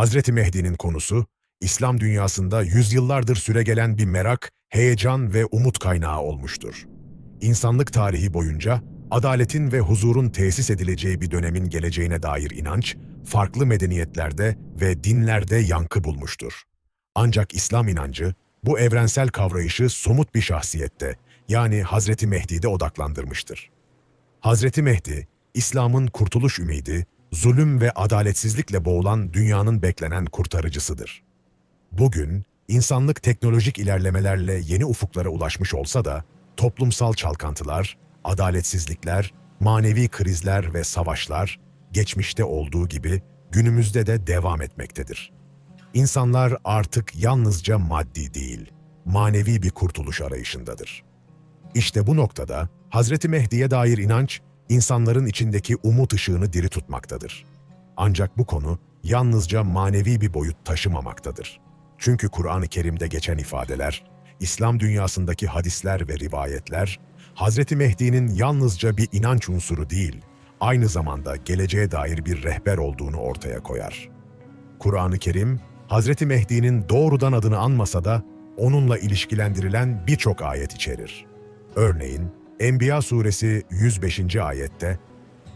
Hazreti Mehdi'nin konusu, İslam dünyasında yüzyıllardır süregelen bir merak, heyecan ve umut kaynağı olmuştur. İnsanlık tarihi boyunca adaletin ve huzurun tesis edileceği bir dönemin geleceğine dair inanç, farklı medeniyetlerde ve dinlerde yankı bulmuştur. Ancak İslam inancı, bu evrensel kavrayışı somut bir şahsiyette, yani Hazreti Mehdi'de odaklandırmıştır. Hazreti Mehdi, İslam'ın kurtuluş ümidi, zulüm ve adaletsizlikle boğulan dünyanın beklenen kurtarıcısıdır. Bugün, insanlık teknolojik ilerlemelerle yeni ufuklara ulaşmış olsa da, toplumsal çalkantılar, adaletsizlikler, manevi krizler ve savaşlar, geçmişte olduğu gibi günümüzde de devam etmektedir. İnsanlar artık yalnızca maddi değil, manevi bir kurtuluş arayışındadır. İşte bu noktada Hazreti Mehdi'ye dair inanç, insanların içindeki umut ışığını diri tutmaktadır. Ancak bu konu yalnızca manevi bir boyut taşımamaktadır. Çünkü Kur'an-ı Kerim'de geçen ifadeler, İslam dünyasındaki hadisler ve rivayetler, Hazreti Mehdi'nin yalnızca bir inanç unsuru değil, aynı zamanda geleceğe dair bir rehber olduğunu ortaya koyar. Kur'an-ı Kerim, Hazreti Mehdi'nin doğrudan adını anmasa da onunla ilişkilendirilen birçok ayet içerir. Örneğin, Enbiya suresi 105. ayette,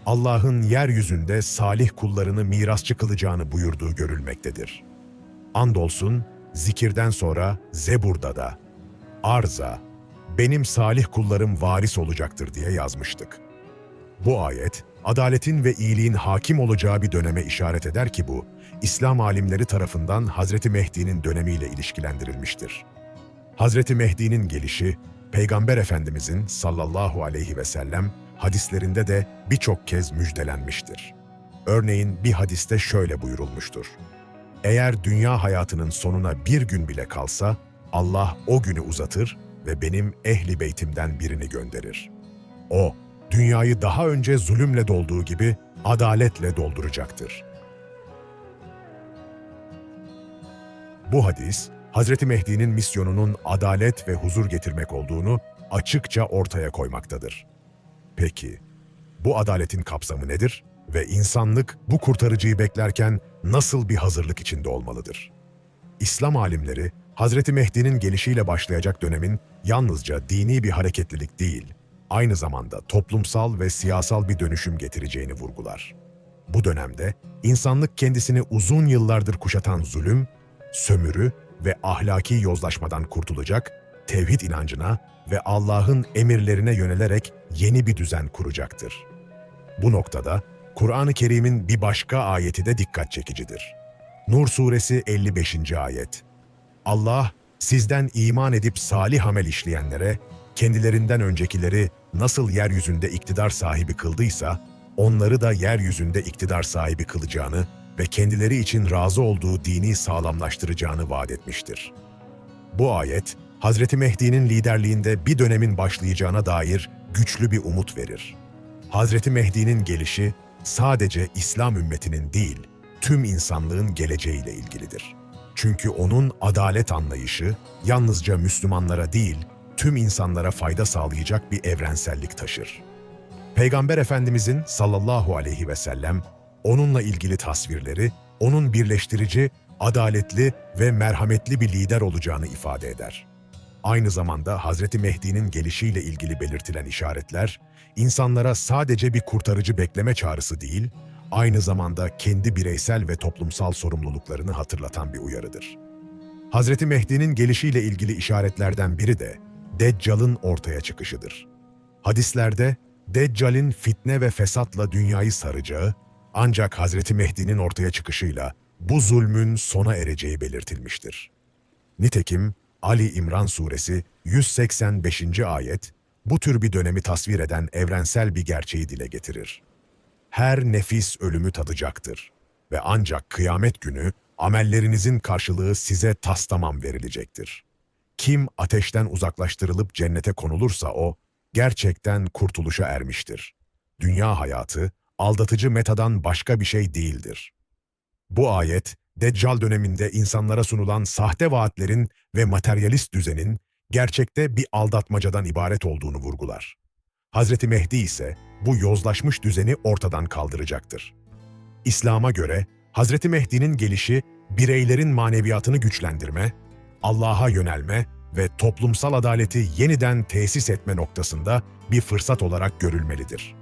Allah'ın yeryüzünde salih kullarını mirasçı kılacağını buyurduğu görülmektedir. Andolsun, zikirden sonra Zebur'da da, Arza, benim salih kullarım varis olacaktır diye yazmıştık. Bu ayet, adaletin ve iyiliğin hakim olacağı bir döneme işaret eder ki bu, İslam alimleri tarafından Hazreti Mehdi'nin dönemiyle ilişkilendirilmiştir. Hazreti Mehdi'nin gelişi, Peygamber Efendimizin sallallahu aleyhi ve sellem hadislerinde de birçok kez müjdelenmiştir. Örneğin bir hadiste şöyle buyurulmuştur. Eğer dünya hayatının sonuna bir gün bile kalsa, Allah o günü uzatır ve benim ehli beytimden birini gönderir. O, dünyayı daha önce zulümle dolduğu gibi adaletle dolduracaktır. Bu hadis, Hazreti Mehdi'nin misyonunun adalet ve huzur getirmek olduğunu açıkça ortaya koymaktadır. Peki, bu adaletin kapsamı nedir ve insanlık bu kurtarıcıyı beklerken nasıl bir hazırlık içinde olmalıdır? İslam alimleri, Hazreti Mehdi'nin gelişiyle başlayacak dönemin yalnızca dini bir hareketlilik değil, aynı zamanda toplumsal ve siyasal bir dönüşüm getireceğini vurgular. Bu dönemde insanlık kendisini uzun yıllardır kuşatan zulüm, sömürü ve ahlaki yozlaşmadan kurtulacak, tevhid inancına ve Allah'ın emirlerine yönelerek yeni bir düzen kuracaktır. Bu noktada Kur'an-ı Kerim'in bir başka ayeti de dikkat çekicidir. Nur suresi 55. ayet. Allah sizden iman edip salih amel işleyenlere, kendilerinden öncekileri nasıl yeryüzünde iktidar sahibi kıldıysa, onları da yeryüzünde iktidar sahibi kılacağını ve kendileri için razı olduğu dini sağlamlaştıracağını vaat etmiştir. Bu ayet, Hazreti Mehdi'nin liderliğinde bir dönemin başlayacağına dair güçlü bir umut verir. Hazreti Mehdi'nin gelişi sadece İslam ümmetinin değil, tüm insanlığın geleceğiyle ilgilidir. Çünkü onun adalet anlayışı yalnızca Müslümanlara değil, tüm insanlara fayda sağlayacak bir evrensellik taşır. Peygamber Efendimizin sallallahu aleyhi ve sellem onunla ilgili tasvirleri, onun birleştirici, adaletli ve merhametli bir lider olacağını ifade eder. Aynı zamanda Hazreti Mehdi'nin gelişiyle ilgili belirtilen işaretler, insanlara sadece bir kurtarıcı bekleme çağrısı değil, aynı zamanda kendi bireysel ve toplumsal sorumluluklarını hatırlatan bir uyarıdır. Hazreti Mehdi'nin gelişiyle ilgili işaretlerden biri de Deccal'ın ortaya çıkışıdır. Hadislerde Deccal'in fitne ve fesatla dünyayı saracağı, ancak Hazreti Mehdi'nin ortaya çıkışıyla bu zulmün sona ereceği belirtilmiştir. Nitekim Ali İmran suresi 185. ayet bu tür bir dönemi tasvir eden evrensel bir gerçeği dile getirir. Her nefis ölümü tadacaktır ve ancak kıyamet günü amellerinizin karşılığı size tas tamam verilecektir. Kim ateşten uzaklaştırılıp cennete konulursa o, gerçekten kurtuluşa ermiştir. Dünya hayatı, aldatıcı metadan başka bir şey değildir. Bu ayet, Deccal döneminde insanlara sunulan sahte vaatlerin ve materyalist düzenin gerçekte bir aldatmacadan ibaret olduğunu vurgular. Hazreti Mehdi ise bu yozlaşmış düzeni ortadan kaldıracaktır. İslam'a göre Hazreti Mehdi'nin gelişi bireylerin maneviyatını güçlendirme, Allah'a yönelme ve toplumsal adaleti yeniden tesis etme noktasında bir fırsat olarak görülmelidir.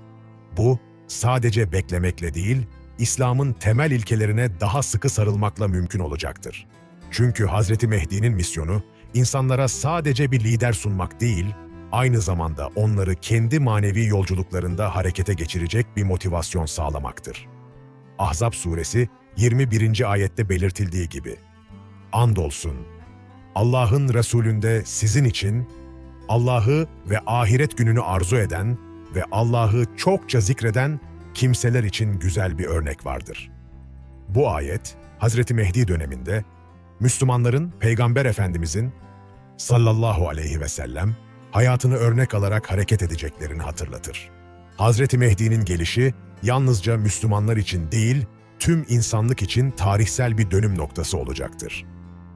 Bu, sadece beklemekle değil, İslam'ın temel ilkelerine daha sıkı sarılmakla mümkün olacaktır. Çünkü Hazreti Mehdi'nin misyonu, insanlara sadece bir lider sunmak değil, aynı zamanda onları kendi manevi yolculuklarında harekete geçirecek bir motivasyon sağlamaktır. Ahzab suresi 21. ayette belirtildiği gibi, Andolsun, Allah'ın Resulünde sizin için, Allah'ı ve ahiret gününü arzu eden ve Allah'ı çokça zikreden kimseler için güzel bir örnek vardır. Bu ayet, Hazreti Mehdi döneminde Müslümanların Peygamber Efendimizin sallallahu aleyhi ve sellem hayatını örnek alarak hareket edeceklerini hatırlatır. Hazreti Mehdi'nin gelişi yalnızca Müslümanlar için değil, tüm insanlık için tarihsel bir dönüm noktası olacaktır.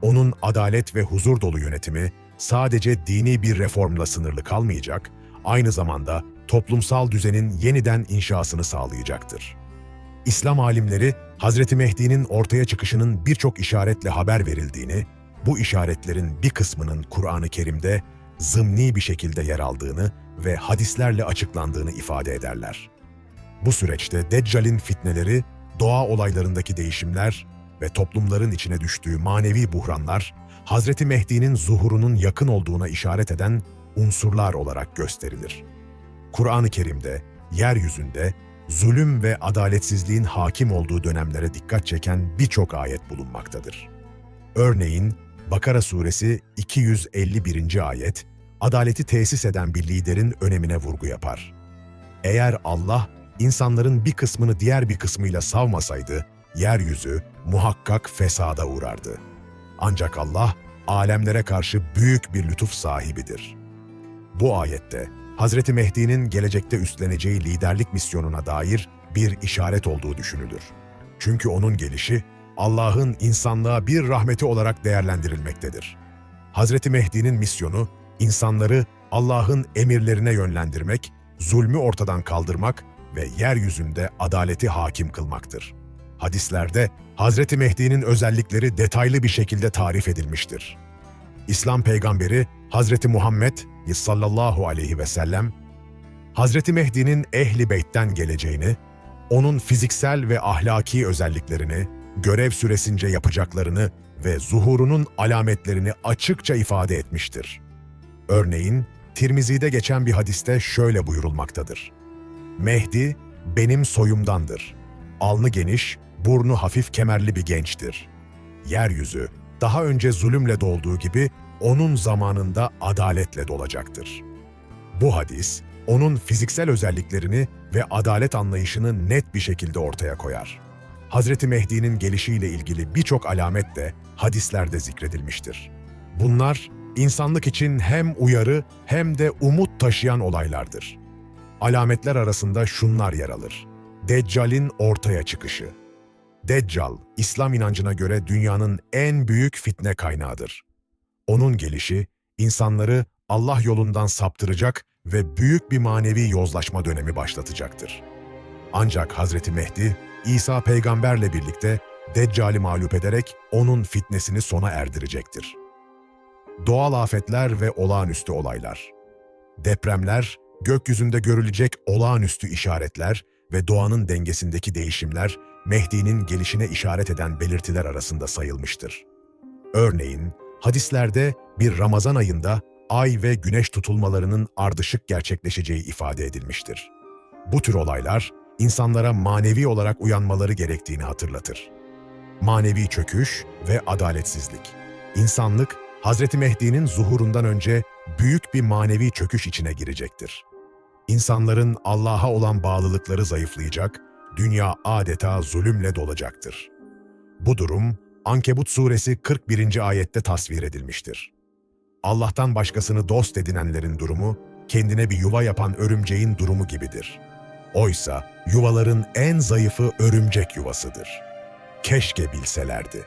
Onun adalet ve huzur dolu yönetimi sadece dini bir reformla sınırlı kalmayacak, aynı zamanda toplumsal düzenin yeniden inşasını sağlayacaktır. İslam alimleri Hazreti Mehdi'nin ortaya çıkışının birçok işaretle haber verildiğini, bu işaretlerin bir kısmının Kur'an-ı Kerim'de zımni bir şekilde yer aldığını ve hadislerle açıklandığını ifade ederler. Bu süreçte Deccal'in fitneleri, doğa olaylarındaki değişimler ve toplumların içine düştüğü manevi buhranlar, Hazreti Mehdi'nin zuhurunun yakın olduğuna işaret eden unsurlar olarak gösterilir. Kur'an-ı Kerim'de, yeryüzünde zulüm ve adaletsizliğin hakim olduğu dönemlere dikkat çeken birçok ayet bulunmaktadır. Örneğin Bakara suresi 251. ayet, adaleti tesis eden bir liderin önemine vurgu yapar. Eğer Allah insanların bir kısmını diğer bir kısmıyla savmasaydı, yeryüzü muhakkak fesada uğrardı. Ancak Allah, alemlere karşı büyük bir lütuf sahibidir. Bu ayette, Hazreti Mehdi'nin gelecekte üstleneceği liderlik misyonuna dair bir işaret olduğu düşünülür. Çünkü onun gelişi, Allah'ın insanlığa bir rahmeti olarak değerlendirilmektedir. Hazreti Mehdi'nin misyonu, insanları Allah'ın emirlerine yönlendirmek, zulmü ortadan kaldırmak ve yeryüzünde adaleti hakim kılmaktır. Hadislerde Hazreti Mehdi'nin özellikleri detaylı bir şekilde tarif edilmiştir. İslam peygamberi Hazreti Muhammed sallallahu aleyhi ve sellem, Hazreti Mehdi'nin ehli beytten geleceğini, onun fiziksel ve ahlaki özelliklerini, görev süresince yapacaklarını ve zuhurunun alametlerini açıkça ifade etmiştir. Örneğin, Tirmizi'de geçen bir hadiste şöyle buyurulmaktadır. Mehdi, benim soyumdandır. Alnı geniş, burnu hafif kemerli bir gençtir. Yeryüzü, daha önce zulümle dolduğu gibi onun zamanında adaletle dolacaktır. Bu hadis, onun fiziksel özelliklerini ve adalet anlayışını net bir şekilde ortaya koyar. Hazreti Mehdi'nin gelişiyle ilgili birçok alamet de hadislerde zikredilmiştir. Bunlar, insanlık için hem uyarı hem de umut taşıyan olaylardır. Alametler arasında şunlar yer alır. Deccal'in ortaya çıkışı. Deccal, İslam inancına göre dünyanın en büyük fitne kaynağıdır. Onun gelişi, insanları Allah yolundan saptıracak ve büyük bir manevi yozlaşma dönemi başlatacaktır. Ancak Hazreti Mehdi, İsa peygamberle birlikte Deccal'i mağlup ederek onun fitnesini sona erdirecektir. Doğal afetler ve olağanüstü olaylar. Depremler, gökyüzünde görülecek olağanüstü işaretler ve doğanın dengesindeki değişimler Mehdi'nin gelişine işaret eden belirtiler arasında sayılmıştır. Örneğin, hadislerde bir Ramazan ayında ay ve güneş tutulmalarının ardışık gerçekleşeceği ifade edilmiştir. Bu tür olaylar, insanlara manevi olarak uyanmaları gerektiğini hatırlatır. Manevi çöküş ve adaletsizlik. İnsanlık, Hazreti Mehdi'nin zuhurundan önce büyük bir manevi çöküş içine girecektir. İnsanların Allah'a olan bağlılıkları zayıflayacak, dünya adeta zulümle dolacaktır. Bu durum, Ankebut suresi 41. ayette tasvir edilmiştir. Allah'tan başkasını dost edinenlerin durumu, kendine bir yuva yapan örümceğin durumu gibidir. Oysa yuvaların en zayıfı örümcek yuvasıdır. Keşke bilselerdi.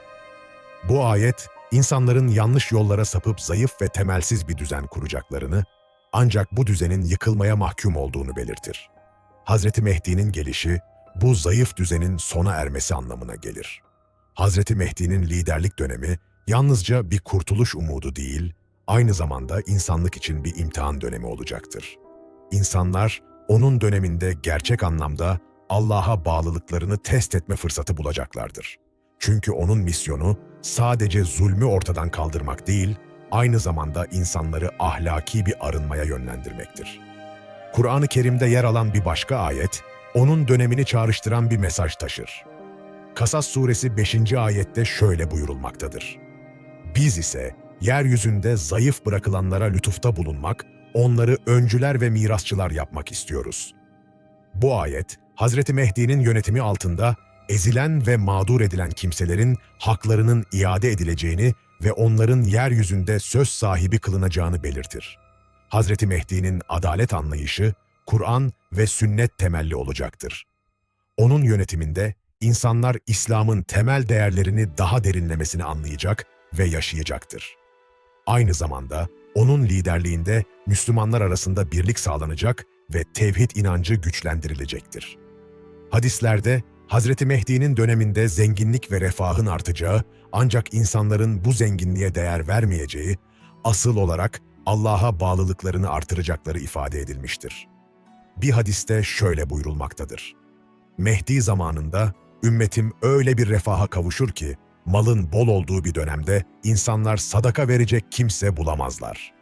Bu ayet, insanların yanlış yollara sapıp zayıf ve temelsiz bir düzen kuracaklarını, ancak bu düzenin yıkılmaya mahkum olduğunu belirtir. Hazreti Mehdi'nin gelişi, bu zayıf düzenin sona ermesi anlamına gelir. Hazreti Mehdi'nin liderlik dönemi yalnızca bir kurtuluş umudu değil, aynı zamanda insanlık için bir imtihan dönemi olacaktır. İnsanlar onun döneminde gerçek anlamda Allah'a bağlılıklarını test etme fırsatı bulacaklardır. Çünkü onun misyonu sadece zulmü ortadan kaldırmak değil, aynı zamanda insanları ahlaki bir arınmaya yönlendirmektir. Kur'an-ı Kerim'de yer alan bir başka ayet, onun dönemini çağrıştıran bir mesaj taşır. Kasas suresi 5. ayette şöyle buyurulmaktadır. Biz ise yeryüzünde zayıf bırakılanlara lütufta bulunmak, onları öncüler ve mirasçılar yapmak istiyoruz. Bu ayet, Hazreti Mehdi'nin yönetimi altında ezilen ve mağdur edilen kimselerin haklarının iade edileceğini ve onların yeryüzünde söz sahibi kılınacağını belirtir. Hazreti Mehdi'nin adalet anlayışı, Kur'an ve sünnet temelli olacaktır. Onun yönetiminde insanlar İslam'ın temel değerlerini daha derinlemesine anlayacak ve yaşayacaktır. Aynı zamanda onun liderliğinde Müslümanlar arasında birlik sağlanacak ve tevhid inancı güçlendirilecektir. Hadislerde Hazreti Mehdi'nin döneminde zenginlik ve refahın artacağı ancak insanların bu zenginliğe değer vermeyeceği, asıl olarak Allah'a bağlılıklarını artıracakları ifade edilmiştir. Bir hadiste şöyle buyurulmaktadır. Mehdi zamanında ümmetim öyle bir refaha kavuşur ki, malın bol olduğu bir dönemde insanlar sadaka verecek kimse bulamazlar.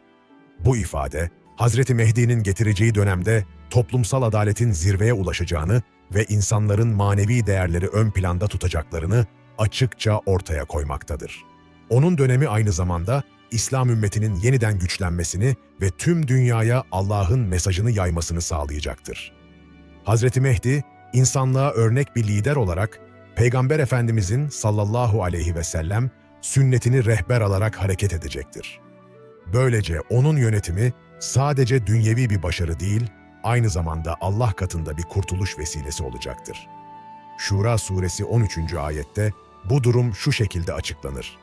Bu ifade, Hazreti Mehdi'nin getireceği dönemde toplumsal adaletin zirveye ulaşacağını ve insanların manevi değerleri ön planda tutacaklarını açıkça ortaya koymaktadır. Onun dönemi aynı zamanda İslam ümmetinin yeniden güçlenmesini ve tüm dünyaya Allah'ın mesajını yaymasını sağlayacaktır. Hazreti Mehdi, insanlığa örnek bir lider olarak Peygamber Efendimizin sallallahu aleyhi ve sellem sünnetini rehber alarak hareket edecektir. Böylece onun yönetimi sadece dünyevi bir başarı değil, aynı zamanda Allah katında bir kurtuluş vesilesi olacaktır. Şura suresi 13. ayette bu durum şu şekilde açıklanır.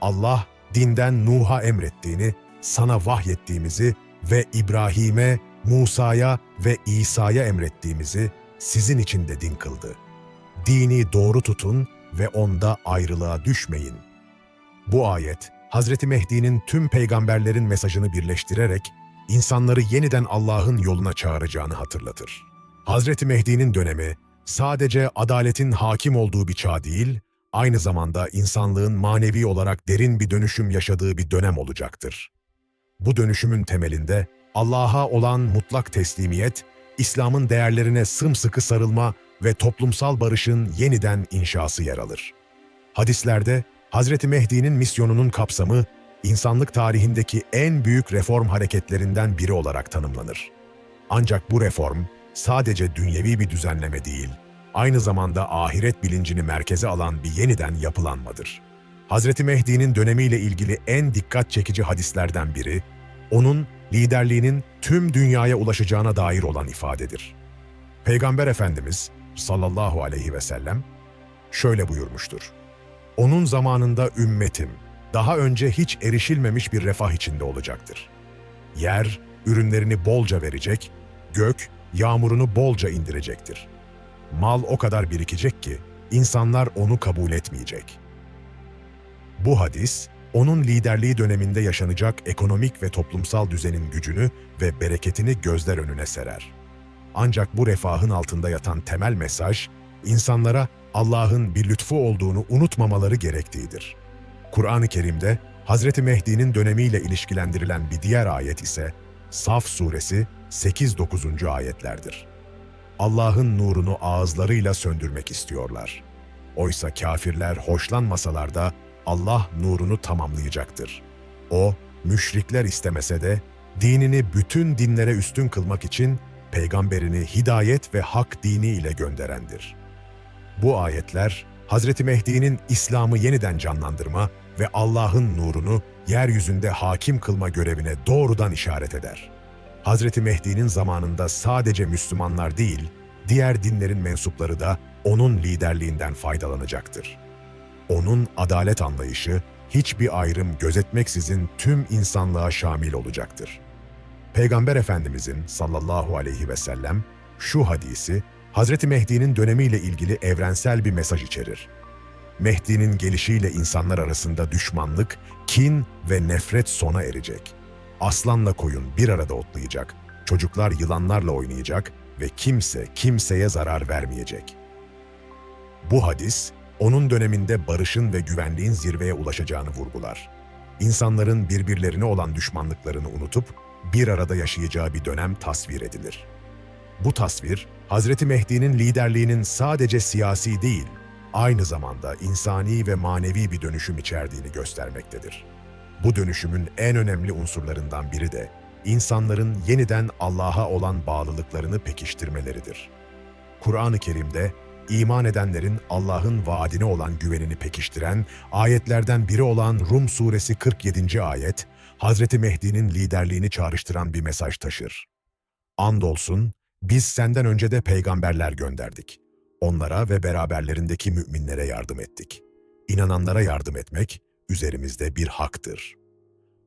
Allah dinden Nuh'a emrettiğini, sana vahyettiğimizi ve İbrahim'e, Musa'ya ve İsa'ya emrettiğimizi sizin için de din kıldı. Dini doğru tutun ve onda ayrılığa düşmeyin. Bu ayet, Hazreti Mehdi'nin tüm peygamberlerin mesajını birleştirerek insanları yeniden Allah'ın yoluna çağıracağını hatırlatır. Hazreti Mehdi'nin dönemi sadece adaletin hakim olduğu bir çağ değil, aynı zamanda insanlığın manevi olarak derin bir dönüşüm yaşadığı bir dönem olacaktır. Bu dönüşümün temelinde Allah'a olan mutlak teslimiyet, İslam'ın değerlerine sımsıkı sarılma ve toplumsal barışın yeniden inşası yer alır. Hadislerde Hazreti Mehdi'nin misyonunun kapsamı insanlık tarihindeki en büyük reform hareketlerinden biri olarak tanımlanır. Ancak bu reform sadece dünyevi bir düzenleme değil, aynı zamanda ahiret bilincini merkeze alan bir yeniden yapılanmadır. Hazreti Mehdi'nin dönemiyle ilgili en dikkat çekici hadislerden biri, onun liderliğinin tüm dünyaya ulaşacağına dair olan ifadedir. Peygamber Efendimiz sallallahu aleyhi ve sellem şöyle buyurmuştur. Onun zamanında ümmetim, daha önce hiç erişilmemiş bir refah içinde olacaktır. Yer, ürünlerini bolca verecek, gök, yağmurunu bolca indirecektir. Mal o kadar birikecek ki, insanlar onu kabul etmeyecek. Bu hadis, onun liderliği döneminde yaşanacak ekonomik ve toplumsal düzenin gücünü ve bereketini gözler önüne serer. Ancak bu refahın altında yatan temel mesaj, insanlara Allah'ın bir lütfu olduğunu unutmamaları gerektiğidir. Kur'an-ı Kerim'de Hazreti Mehdi'nin dönemiyle ilişkilendirilen bir diğer ayet ise Saf suresi 8-9. ayetlerdir. Allah'ın nurunu ağızlarıyla söndürmek istiyorlar. Oysa kafirler hoşlanmasalar da Allah nurunu tamamlayacaktır. O, müşrikler istemese de dinini bütün dinlere üstün kılmak için peygamberini hidayet ve hak dini ile gönderendir. Bu ayetler, Hazreti Mehdi'nin İslam'ı yeniden canlandırma ve Allah'ın nurunu yeryüzünde hakim kılma görevine doğrudan işaret eder. Hazreti Mehdi'nin zamanında sadece Müslümanlar değil, diğer dinlerin mensupları da onun liderliğinden faydalanacaktır. Onun adalet anlayışı hiçbir ayrım gözetmeksizin tüm insanlığa şamil olacaktır. Peygamber Efendimizin sallallahu aleyhi ve sellem şu hadisi Hazreti Mehdi'nin dönemiyle ilgili evrensel bir mesaj içerir. Mehdi'nin gelişiyle insanlar arasında düşmanlık, kin ve nefret sona erecek. Aslanla koyun bir arada otlayacak, çocuklar yılanlarla oynayacak ve kimse kimseye zarar vermeyecek. Bu hadis, onun döneminde barışın ve güvenliğin zirveye ulaşacağını vurgular. İnsanların birbirlerine olan düşmanlıklarını unutup bir arada yaşayacağı bir dönem tasvir edilir. Bu tasvir, Hazreti Mehdi'nin liderliğinin sadece siyasi değil, aynı zamanda insani ve manevi bir dönüşüm içerdiğini göstermektedir. Bu dönüşümün en önemli unsurlarından biri de insanların yeniden Allah'a olan bağlılıklarını pekiştirmeleridir. Kur'an-ı Kerim'de iman edenlerin Allah'ın vaadine olan güvenini pekiştiren ayetlerden biri olan Rum suresi 47. ayet, Hazreti Mehdi'nin liderliğini çağrıştıran bir mesaj taşır. Andolsun, biz senden önce de peygamberler gönderdik. Onlara ve beraberlerindeki müminlere yardım ettik. İnananlara yardım etmek üzerimizde bir haktır.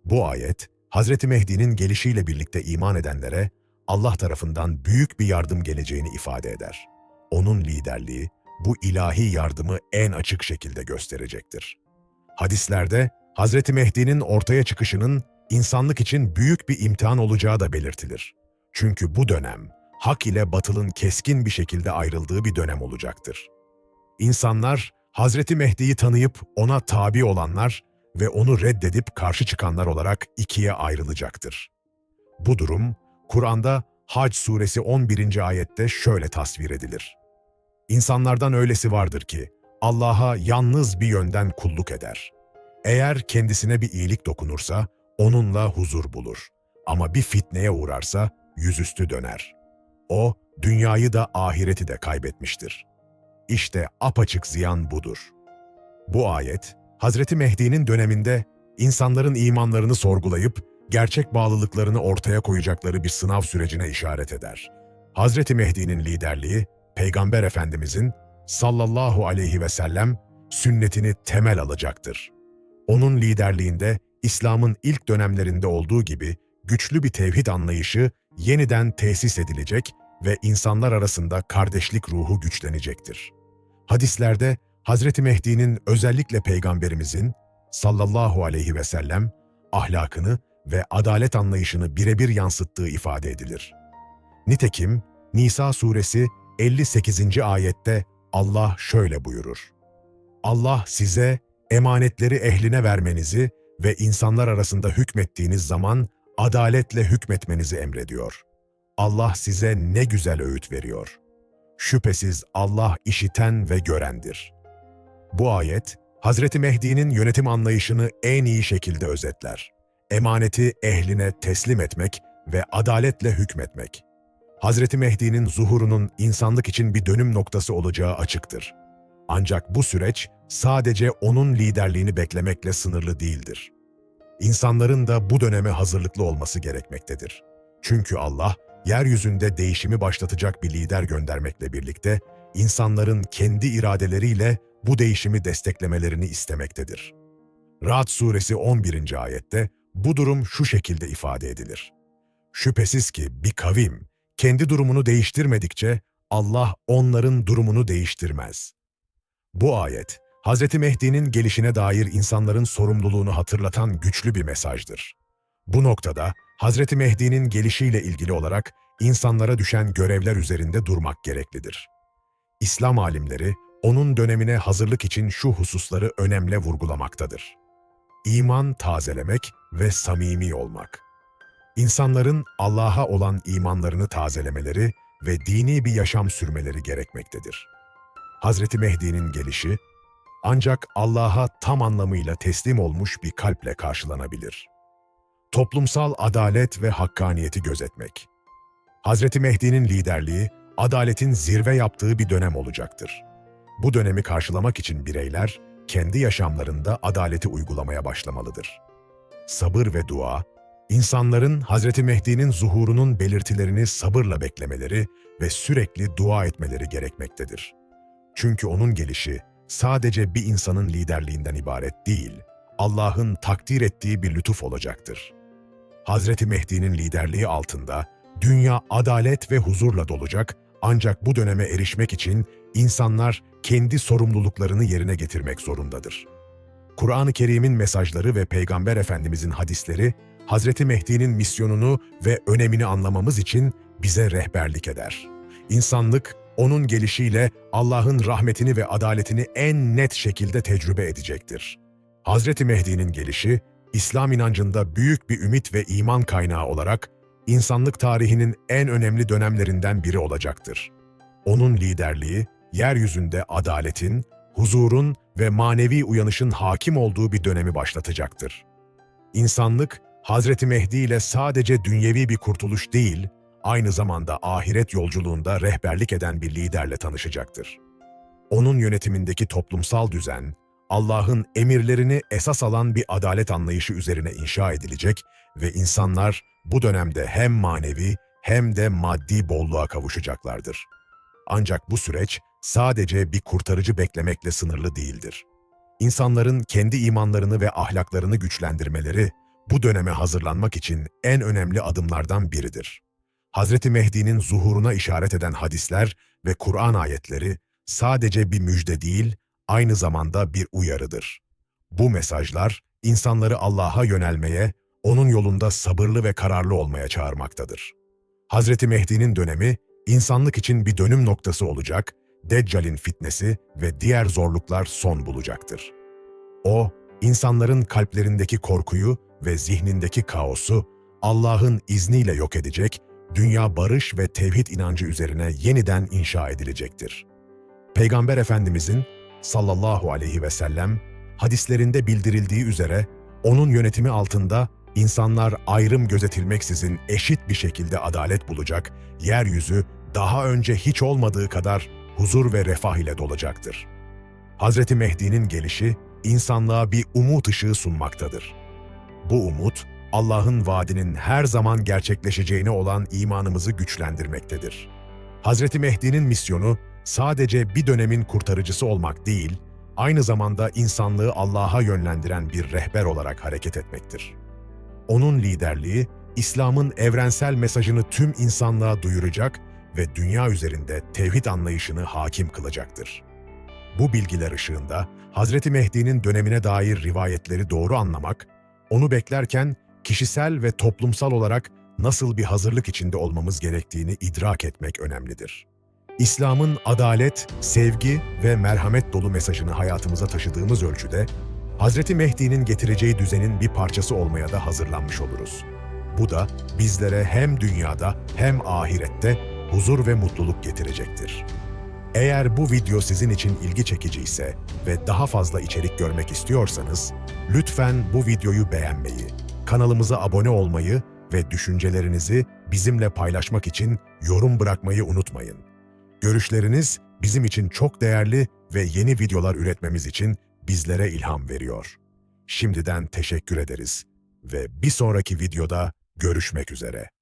Bu ayet, Hazreti Mehdi'nin gelişiyle birlikte iman edenlere Allah tarafından büyük bir yardım geleceğini ifade eder. Onun liderliği bu ilahi yardımı en açık şekilde gösterecektir. Hadislerde Hazreti Mehdi'nin ortaya çıkışının insanlık için büyük bir imtihan olacağı da belirtilir. Çünkü bu dönem hak ile batılın keskin bir şekilde ayrıldığı bir dönem olacaktır. İnsanlar Hazreti Mehdi'yi tanıyıp ona tabi olanlar ve onu reddedip karşı çıkanlar olarak ikiye ayrılacaktır. Bu durum Kur'an'da Hac suresi 11. ayette şöyle tasvir edilir. İnsanlardan öylesi vardır ki Allah'a yalnız bir yönden kulluk eder. Eğer kendisine bir iyilik dokunursa onunla huzur bulur. Ama bir fitneye uğrarsa yüzüstü döner. O dünyayı da ahireti de kaybetmiştir. İşte apaçık ziyan budur. Bu ayet, Hazreti Mehdi'nin döneminde insanların imanlarını sorgulayıp gerçek bağlılıklarını ortaya koyacakları bir sınav sürecine işaret eder. Hazreti Mehdi'nin liderliği, Peygamber Efendimizin sallallahu aleyhi ve sellem sünnetini temel alacaktır. Onun liderliğinde İslam'ın ilk dönemlerinde olduğu gibi güçlü bir tevhid anlayışı yeniden tesis edilecek ve insanlar arasında kardeşlik ruhu güçlenecektir. Hadislerde Hazreti Mehdi'nin özellikle Peygamberimizin sallallahu aleyhi ve sellem ahlakını ve adalet anlayışını birebir yansıttığı ifade edilir. Nitekim Nisa suresi 58. ayette Allah şöyle buyurur. Allah size emanetleri ehline vermenizi ve insanlar arasında hükmettiğiniz zaman adaletle hükmetmenizi emrediyor. Allah size ne güzel öğüt veriyor. Şüphesiz Allah işiten ve görendir. Bu ayet, Hazreti Mehdi'nin yönetim anlayışını en iyi şekilde özetler. Emaneti ehline teslim etmek ve adaletle hükmetmek. Hazreti Mehdi'nin zuhurunun insanlık için bir dönüm noktası olacağı açıktır. Ancak bu süreç sadece onun liderliğini beklemekle sınırlı değildir. İnsanların da bu döneme hazırlıklı olması gerekmektedir. Çünkü Allah, yeryüzünde değişimi başlatacak bir lider göndermekle birlikte, insanların kendi iradeleriyle bu değişimi desteklemelerini istemektedir. Ra'd suresi 11. ayette bu durum şu şekilde ifade edilir. Şüphesiz ki bir kavim kendi durumunu değiştirmedikçe Allah onların durumunu değiştirmez. Bu ayet, Hz. Mehdi'nin gelişine dair insanların sorumluluğunu hatırlatan güçlü bir mesajdır. Bu noktada Hz. Mehdi'nin gelişiyle ilgili olarak insanlara düşen görevler üzerinde durmak gereklidir. İslam alimleri onun dönemine hazırlık için şu hususları önemle vurgulamaktadır. İman tazelemek ve samimi olmak. İnsanların Allah'a olan imanlarını tazelemeleri ve dini bir yaşam sürmeleri gerekmektedir. Hazreti Mehdi'nin gelişi, ancak Allah'a tam anlamıyla teslim olmuş bir kalple karşılanabilir. Toplumsal adalet ve hakkaniyeti gözetmek. Hazreti Mehdi'nin liderliği, adaletin zirve yaptığı bir dönem olacaktır. Bu dönemi karşılamak için bireyler, kendi yaşamlarında adaleti uygulamaya başlamalıdır. Sabır ve dua, insanların Hazreti Mehdi'nin zuhurunun belirtilerini sabırla beklemeleri ve sürekli dua etmeleri gerekmektedir. Çünkü onun gelişi sadece bir insanın liderliğinden ibaret değil, Allah'ın takdir ettiği bir lütuf olacaktır. Hazreti Mehdi'nin liderliği altında dünya adalet ve huzurla dolacak ancak bu döneme erişmek için insanlar kendi sorumluluklarını yerine getirmek zorundadır. Kur'an-ı Kerim'in mesajları ve Peygamber Efendimizin hadisleri, Hazreti Mehdi'nin misyonunu ve önemini anlamamız için bize rehberlik eder. İnsanlık, onun gelişiyle Allah'ın rahmetini ve adaletini en net şekilde tecrübe edecektir. Hazreti Mehdi'nin gelişi, İslam inancında büyük bir ümit ve iman kaynağı olarak insanlık tarihinin en önemli dönemlerinden biri olacaktır. Onun liderliği, yeryüzünde adaletin, huzurun ve manevi uyanışın hakim olduğu bir dönemi başlatacaktır. İnsanlık, Hazreti Mehdi ile sadece dünyevi bir kurtuluş değil, aynı zamanda ahiret yolculuğunda rehberlik eden bir liderle tanışacaktır. Onun yönetimindeki toplumsal düzen, Allah'ın emirlerini esas alan bir adalet anlayışı üzerine inşa edilecek ve insanlar bu dönemde hem manevi hem de maddi bolluğa kavuşacaklardır. Ancak bu süreç sadece bir kurtarıcı beklemekle sınırlı değildir. İnsanların kendi imanlarını ve ahlaklarını güçlendirmeleri bu döneme hazırlanmak için en önemli adımlardan biridir. Hazreti Mehdi'nin zuhuruna işaret eden hadisler ve Kur'an ayetleri sadece bir müjde değil, aynı zamanda bir uyarıdır. Bu mesajlar insanları Allah'a yönelmeye, onun yolunda sabırlı ve kararlı olmaya çağırmaktadır. Hazreti Mehdi'nin dönemi insanlık için bir dönüm noktası olacak, Deccal'in fitnesi ve diğer zorluklar son bulacaktır. O, insanların kalplerindeki korkuyu ve zihnindeki kaosu Allah'ın izniyle yok edecek, dünya barış ve tevhid inancı üzerine yeniden inşa edilecektir. Peygamber Efendimizin sallallahu aleyhi ve sellem hadislerinde bildirildiği üzere onun yönetimi altında insanlar ayrım gözetilmeksizin eşit bir şekilde adalet bulacak, yeryüzü daha önce hiç olmadığı kadar huzur ve refah ile dolacaktır. Hazreti Mehdi'nin gelişi insanlığa bir umut ışığı sunmaktadır. Bu umut, Allah'ın vaadinin her zaman gerçekleşeceğine olan imanımızı güçlendirmektedir. Hazreti Mehdi'nin misyonu sadece bir dönemin kurtarıcısı olmak değil, aynı zamanda insanlığı Allah'a yönlendiren bir rehber olarak hareket etmektir. Onun liderliği, İslam'ın evrensel mesajını tüm insanlığa duyuracak ve dünya üzerinde tevhid anlayışını hakim kılacaktır. Bu bilgiler ışığında Hazreti Mehdi'nin dönemine dair rivayetleri doğru anlamak, onu beklerken kişisel ve toplumsal olarak nasıl bir hazırlık içinde olmamız gerektiğini idrak etmek önemlidir. İslam'ın adalet, sevgi ve merhamet dolu mesajını hayatımıza taşıdığımız ölçüde, Hazreti Mehdi'nin getireceği düzenin bir parçası olmaya da hazırlanmış oluruz. Bu da bizlere hem dünyada hem ahirette huzur ve mutluluk getirecektir. Eğer bu video sizin için ilgi çekiciyse ve daha fazla içerik görmek istiyorsanız, lütfen bu videoyu beğenmeyi, kanalımıza abone olmayı ve düşüncelerinizi bizimle paylaşmak için yorum bırakmayı unutmayın. Görüşleriniz bizim için çok değerli ve yeni videolar üretmemiz için bizlere ilham veriyor. Şimdiden teşekkür ederiz ve bir sonraki videoda görüşmek üzere.